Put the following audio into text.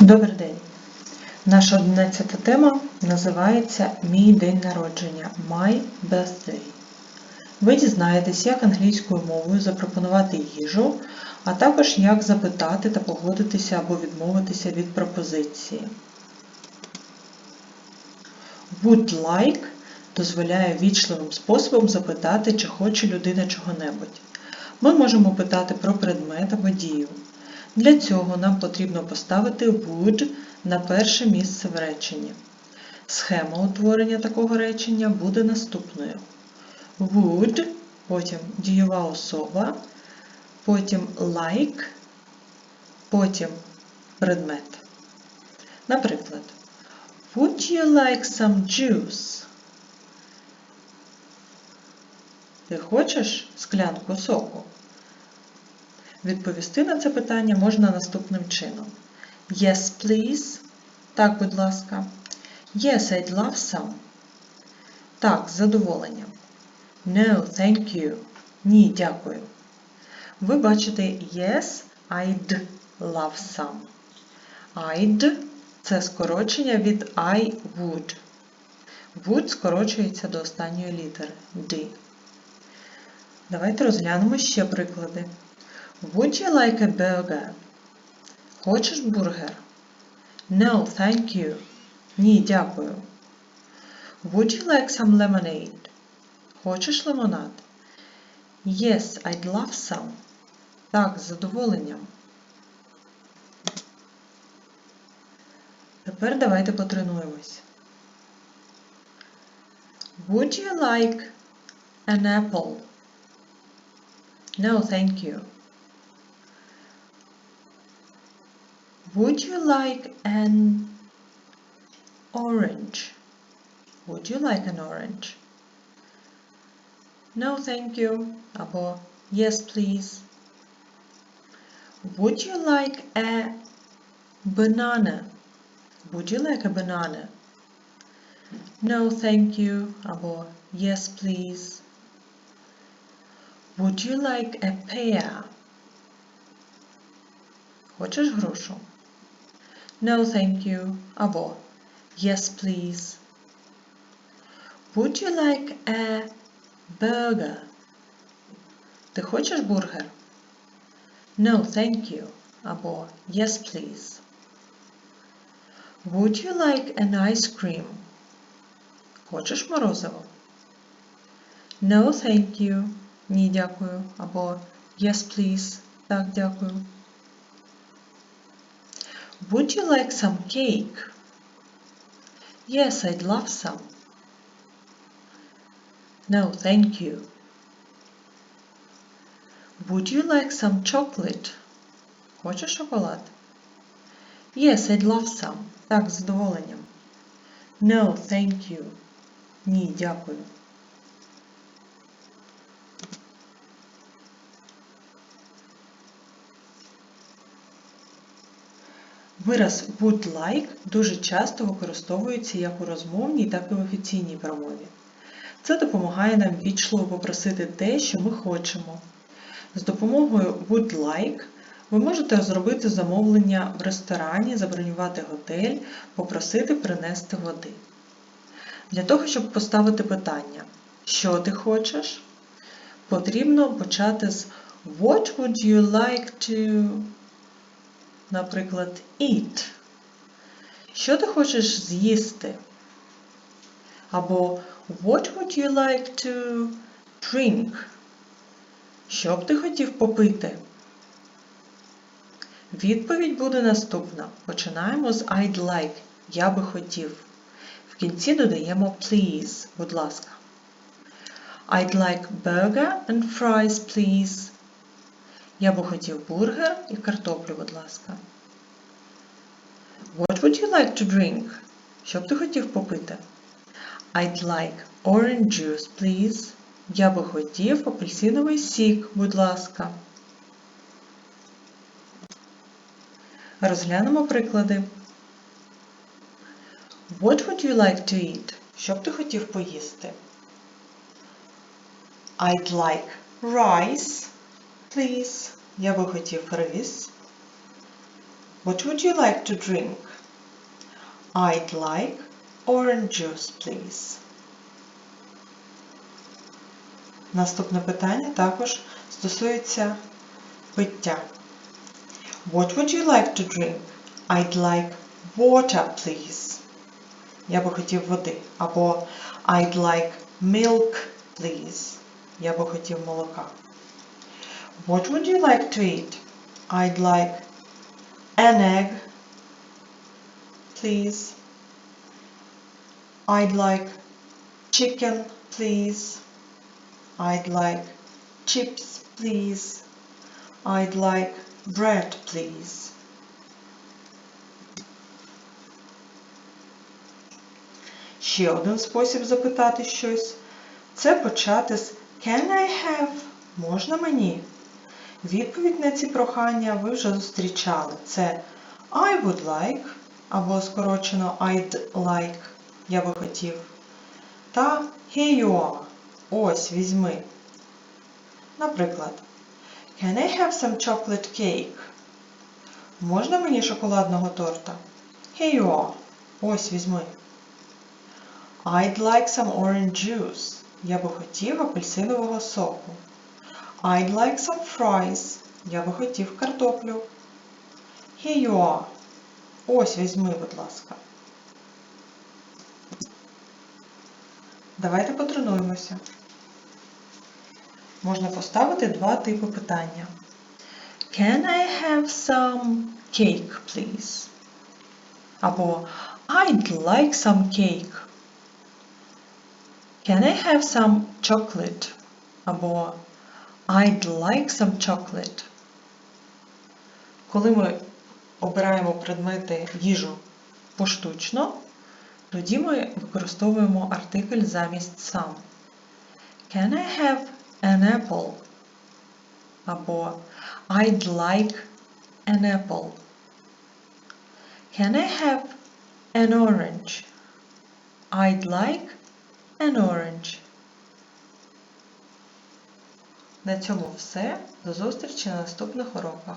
Добрий день! Наша 11 тема називається Мій день народження My Birthday. Ви дізнаєтесь, як англійською мовою запропонувати їжу, а також як запитати та погодитися або відмовитися від пропозиції. Would like дозволяє вічливим способом запитати, чи хоче людина чого-небудь. Ми можемо питати про предмет або дію. Для цього нам потрібно поставити would на перше місце в реченні. Схема утворення такого речення буде наступною. Would, потім дієва особа, потім like, потім предмет. Наприклад, Would you like some juice? Ти хочеш склянку соку? Відповісти на це питання можна наступним чином. Yes, please. Так, будь ласка. Yes, I'd love some. Так, з задоволенням. No, thank you. Ні, дякую. Ви бачите Yes, I'd love some. I'd це скорочення від I would. Would скорочується до останньої літери D. Давайте розглянемо ще приклади. Would you like a burger? Хочеш бургер? No, thank you. Ні, дякую. Would you like some lemonade? Хочеш лимонад? Yes, I'd love some. Так, з задоволенням. Тепер давайте потренуємось. Would you like an apple? No, thank you. Would you like an orange? Would you like an orange? No, thank you. Або yes, please. Would you like a banana? Would you like a banana? No, thank you. Або yes, please. Would you like a pear? Хочеш грушу? No, thank you. Або Yes, please. Would you like a burger? Ти хочеш бургер? No, thank you. Або Yes, please. Would you like an ice cream? Хочеш морозиво? No, thank you. Ні, дякую. Або Yes, please. Так, дякую. Would you like some cake? Yes, I'd love some. No, thank you. Would you like some chocolate? Хочеш шоколад? Yes, I'd love some. Так, з задоволенням. No, thank you. Ні, дякую. Вираз would like дуже часто використовується як у розмовній, так і в офіційній промові. Це допомагає нам вічливо попросити те, що ми хочемо. З допомогою would like ви можете зробити замовлення в ресторані, забронювати готель, попросити принести води. Для того, щоб поставити питання, що ти хочеш, потрібно почати з What would you like to Наприклад, eat. Що ти хочеш з'їсти? Або What would you like to drink? Що б ти хотів попити? Відповідь буде наступна. Починаємо з I'd like. Я би хотів. В кінці додаємо please, будь ласка. I'd like burger and fries, please. Я би хотів бургер і картоплю, будь ласка. What would you like to drink? Що б ти хотів попити? I'd like orange juice, please. Я би хотів апельсиновий сік, будь ласка. Розглянемо приклади. What would you like to eat? Що б ти хотів поїсти? I'd like rice, please. Я би хотів рис. What would you like to drink? I'd like orange juice, please. Наступне питання також стосується пиття. What would you like to drink? I'd like water, please. Я би хотів води. Або I'd like milk, please. Я би хотів молока. What would you like to eat? I'd like an egg, please. I'd like chicken, please. I'd like chips, please. I'd like bread, please. Ще один спосіб запитати щось це почати з Can I have? Можна мені? Відповідь на ці прохання ви вже зустрічали. Це I would like або скорочено I'd like, я би хотів. Та Here you are. Ось візьми. Наприклад, Can I have some chocolate cake? Можна мені шоколадного торта? Here you are. Ось візьми. I'd like some orange juice. Я би хотів апельсинового соку. I'd like some fries. Я би хотів картоплю. Here you are. Ось візьми, будь ласка. Давайте потренуємося. Можна поставити два типи питання. Can I have some cake, please? Або I'd like some cake. Can I have some chocolate? Або I'd like some chocolate. Коли ми обираємо предмети їжу поштучно, тоді ми використовуємо артикль замість some. Can I have an apple? Або I'd like an apple. Can I have an orange? I'd like an orange. На цьому все. До зустрічі на наступних уроках.